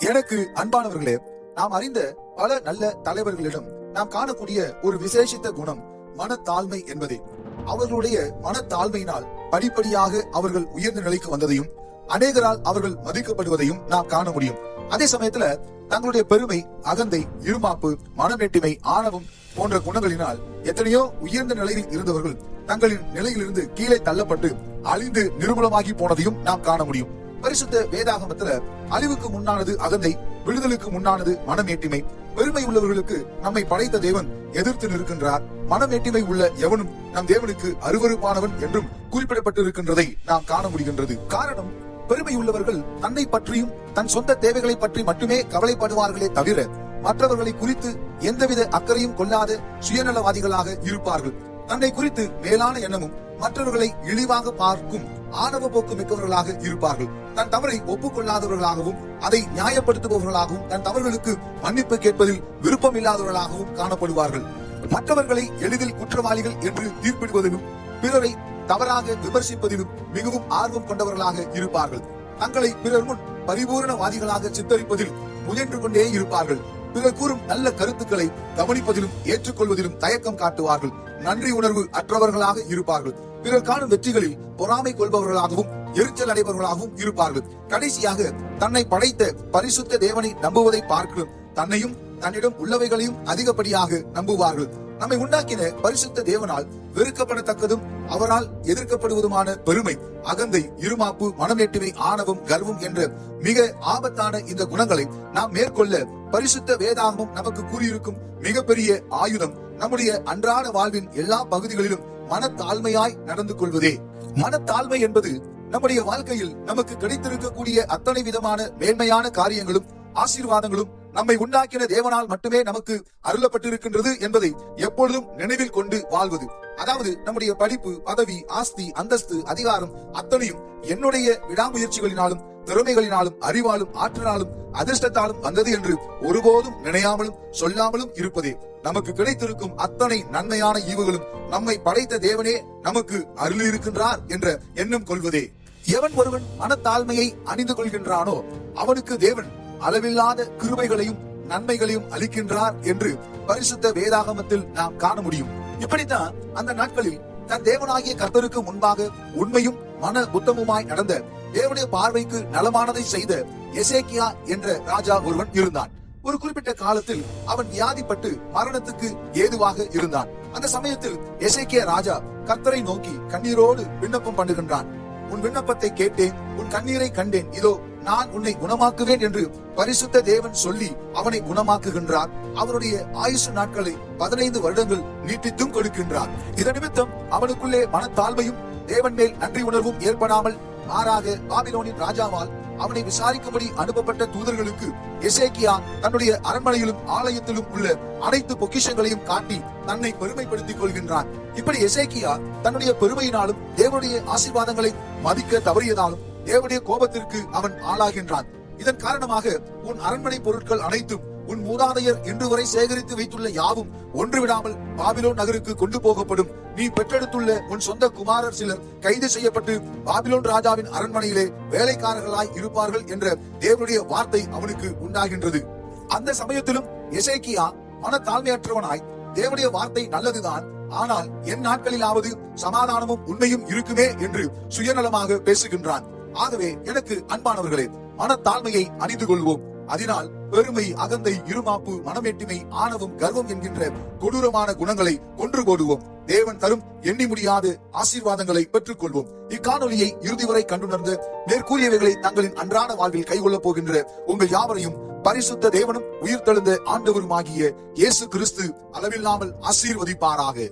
எனக்கு அன்பானவர்களே நாம் அறிந்த பல நல்ல தலைவர்களிடம் நாம் காணக்கூடிய ஒரு விசேஷித்த குணம் மனத்தாழ்மை என்பதே. அவர்களுடைய மனத்தாழ்மையினால் படிப்படியாக அவர்கள் உயர்ந்த நிலைக்கு வந்ததையும் அநேகரால் அவர்கள் மதிக்கப்படுவதையும் நாம் காண முடியும். அதே சமயத்துல தங்களுடைய பெருமை அகந்தை இருமாப்பு மனமேட்டிமை ஆணவம் போன்ற குணங்களினால் எத்தனையோ உயர்ந்த நிலையில் இருந்தவர்கள் தங்களின் நிலையிலிருந்து கீழே தள்ளப்பட்டு அழிந்து நிர்மூலமாகி போனதையும் நாம் காண முடியும். பரிசுத்த வேதாகமத்துல அழிவுக்கு முன்னானது அகந்தை விடுதலுக்கு முன்னானது மனமேட்டிமை. பெருமை உள்ளவர்களுக்கு நம்மை படைத்த தேவன் எதிர்த்து நிற்கின்றார். மனமேட்டிமை உள்ள எவனும் நம் தேவனுக்கு அருவருப்பானவன் என்றும் குறிப்பிடப்பட்டிருக்கின்றதை நாம் காண முடிகின்றது. காரணம் பெருமை உள்ளவர்கள் தன்னை பற்றியும் தன் சொந்த தேவைகளை பற்றி மட்டுமே கவலைப்படுவார்களே தவிர மற்றவர்களை குறித்து எந்தவித அக்கறையும் கொள்ளாத சுயநலவாதிகளாக இருப்பார்கள். தன்னை குறித்து மேலான எண்ணமும் மற்றவர்களை இழிவாக பார்க்கும் ஆணவ போக்கு மிக்கவர்களாக இருப்பார்கள். தன் தவறை ஒப்புக்கொள்ளாதவர்களாகவும் அதை நியாயப்படுத்துபவர்களாகவும் தன் தவறுகளுக்கு மன்னிப்பு கேட்பதில் விருப்பம் இல்லாதவர்களாகவும் காணப்படுவார்கள். மற்றவர்களை எளிதில் குற்றவாளிகள் என்று தீர்ப்பிடுவதிலும் பிறரை தவறாக விமர்சிப்பதிலும் மிகவும் ஆர்வம் கொண்டவர்களாக இருப்பார்கள். தங்களை பிறர் முன் பரிபூரணவாதிகளாக சித்தரிப்பதில் முயன்று கொண்டே இருப்பார்கள். பிறர் கூறும் நல்ல கருத்துக்களை கவனிப்பதிலும் ஏற்றுக்கொள்வதிலும் தயக்கம் காட்டுவார்கள். நன்றி உணர்வு அற்றவர்களாக இருப்பார்கள். பிறர் காணும் வெற்றிகளில் பொறாமை கொள்பவர்களாகவும் எரிச்சல் அடைபவர்களாகவும் இருப்பார்கள். கடைசியாக தன்னை படைத்த பரிசுத்த தேவனை நம்புவதை பார்க்கிறோம் தன்னையும் தன்னிடம் உள்ளவைகளையும் அதிகப்படியாக நம்புவார்கள். நம்மை உண்டாக்கின பரிசுத்த தேவனால் வெறுக்கப்படத்தக்கதும் அவரால் எதிர்க்கப்படுவதுமான பெருமை அகந்தை இருமாப்பு மனமேட்டுமை ஆணவம் கர்வம் என்ற மிக ஆபத்தான இந்த குணங்களை நாம் மேற்கொள்ள பரிசுத்த வேதாகமும் நமக்கு கூறியிருக்கும் மிகப்பெரிய ஆயுதம் நம்முடைய அன்றாட வாழ்வின் எல்லா பகுதிகளிலும் மனத்தாழ்மையாய் நடந்து கொள்வதே. மனத்தாழ்மை என்பது நம்முடைய வாழ்க்கையில் நமக்கு கிடைத்திருக்கக்கூடிய அத்தனை விதமான மேன்மையான காரியங்களும் ஆசீர்வாதங்களும் நம்மை உண்டாக்கின தேவனால் மட்டுமே நமக்கு அருளப்பட்டிருக்கின்றது என்பதை எப்பொழுதும் நினைவில் கொண்டு வாழ்வது. அதாவது நம்முடைய படிப்பு பதவி ஆஸ்தி அந்தஸ்து அதிகாரம் அத்தனையும் என்னுடைய விடாமுயற்சிகளினாலும் திறமைகளினாலும் அறிவாலும் ஆற்றலாலும் அதிர்ஷ்டத்தாலும் வந்தது என்று ஒருபோதும் நினையாமலும் சொல்லாமலும் இருப்பதே. நமக்கு கிடைத்திருக்கும் அத்தனை நன்மையான ஈவுகளும் நம்மை படைத்த தேவனே நமக்கு அருளியிருக்கின்றார் என்ற எண்ணம் கொள்வதே. எவன் ஒருவன் மனத்தாழ்மையை அணிந்து கொள்கின்றானோ அவனுக்கு தேவன் அளவில்லாத கிருபைகளையும் நன்மைகளையும் அளிக்கின்றார் என்று பரிசுத்த வேதாகமத்தில் நாம் காண முடியும். இப்படித்தான் அந்த நாட்களில் தன் தேவனாகிய கர்த்தருக்கு முன்பாக உண்மையும் மன புத்தமுமாய் நடந்த தேவனுடைய பார்வைக்கு நலமானதை செய்த எசேக்கியா என்ற ராஜா ஒருவன் இருந்தான். ஒரு குறிப்பிட்ட காலத்தில் அவன் வியாதிப்பட்டு மரணத்துக்கு ஏதுவாக இருந்தான். அந்த சமயத்தில் எசேக்கிய ராஜா கர்த்தரை நோக்கி கண்ணீரோடு விண்ணப்பம் பண்ணுகின்றான். உன் விண்ணப்பத்தை கேட்டேன் உன் கண்ணீரை கண்டேன். இதோ நான் உன்னை குணமாக்குவேன் என்று பரிசுத்த தேவன் சொல்லி அவனை குணமாக்குகின்றார். அவருடைய ஆயுசு நாட்களை பதினைந்து வருடங்கள் நீட்டித்தும் கொடுக்கின்றார். இதன் நிமித்தம் அவனுக்குள்ளே மனத்தாழ்மையும் தேவன் மேல் நன்றி உணர்வும் ஏற்படாமல் மாறாக பாபிலோனின் ராஜாவால் அவனை விசாரிக்கும்படி அனுப்பப்பட்ட தூதர்களுக்கு எசேக்கியா தன்னுடைய அரண்மனையிலும் ஆலயத்திலும் உள்ள அனைத்து பொக்கிஷங்களையும் காட்டி தன்னை பெருமைப்படுத்திக் கொள்கின்றான். இப்படி எசேக்கியா தன்னுடைய பெருமையினாலும் தேவனுடைய ஆசீர்வாதங்களை மதிக்க தவறியதாலும் தேவனுடைய கோபத்திற்கு அவன் ஆளாகின்றான். இதன் காரணமாக உன் அரண்மனை பொருட்கள் அனைத்தும் உன் மூதாதையர் இன்று வரை சேகரித்து வைத்துள்ள யாவும் ஒன்று விடாமல் பாபிலோன் நகருக்கு கொண்டு போகப்படும். நீ பெற்றெடுத்துள்ள உன் சொந்த குமாரர் சிலர் கைது செய்யப்பட்டு பாபிலோன் ராஜாவின் அரண்மனையிலே வேலைக்காரர்களாய் இருப்பார்கள் என்ற தேவனுடைய வார்த்தை அவனுக்கு உண்டாகின்றது. அந்த சமயத்திலும் எசேக்கியா மனத்தாழ்மையற்றவனாய் தேவனுடைய வார்த்தை நல்லதுதான். ஆனால் என் நாட்களிலாவது சமாதானமும் உண்மையும் இருக்குமே என்று சுயநலமாக பேசுகின்றான். ஆகவே எனக்கு அன்பானவர்களே மனத்தாழ்மையை அணிந்து கொள்வோம் அதனால் பெருமை அகந்தை இருமாப்பு மனமேட்டிமை ஆணவம் கர்வம் என்கின்ற கொடூரமான குணங்களை கொன்று போடுவோம். தேவன் தரும் எண்ணி முடியாத ஆசீர்வாதங்களை பெற்றுக் கொள்வோம் இக்காணொலியை இறுதி வரை கண்டுணர்ந்து மேற்கூறியவைகளை தங்களின் அன்றாட வாழ்வில் கைகொள்ளப் போகின்ற உங்கள் யாவரையும் பரிசுத்த தேவனும் உயிர்த்தெழுந்த ஆண்டவருமாகிய இயேசு கிறிஸ்து அளவில்லாமல் ஆசீர்வதிப்பாராக.